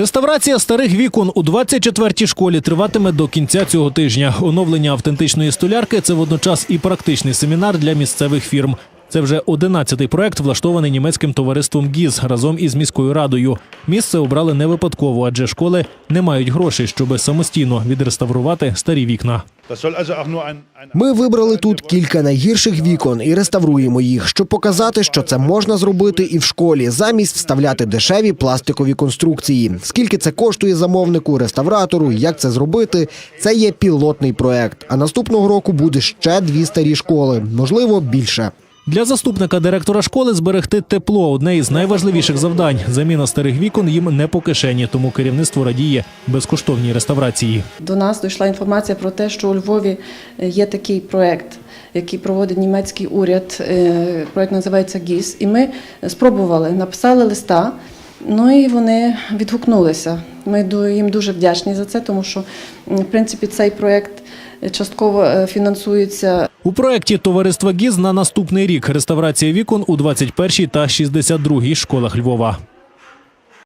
Реставрація старих вікон у 24-й школі триватиме до кінця цього тижня. Оновлення автентичної столярки це водночас і практичний семінар для місцевих фірм. Це вже 11-й проект, влаштований німецьким товариством ГІЗ разом із міською радою. Місце обрали не випадково, адже школи не мають грошей, щоб самостійно відреставрувати старі вікна. Ми вибрали тут кілька найгірших вікон і реставруємо їх, щоб показати, що це можна зробити і в школі, замість вставляти дешеві пластикові конструкції. Скільки це коштує замовнику, реставратору, як це зробити? Це є пілотний проект. А наступного року буде ще дві старі школи, можливо, більше. Для заступника директора школи зберегти тепло одне із найважливіших завдань. Заміна старих вікон їм не по кишені, тому керівництво радіє безкоштовній реставрації. До нас дійшла інформація про те, що у Львові е, є такий проект, який проводить німецький уряд. Е, Проект називається ГІС. І ми спробували, написали листа. Ну і вони відгукнулися. Ми їм дуже вдячні за це, тому що в принципі цей проект частково е, фінансується У проєкті товариства ГІЗ на наступний рік реставрація вікон у 21-й та 62-й школах Львова.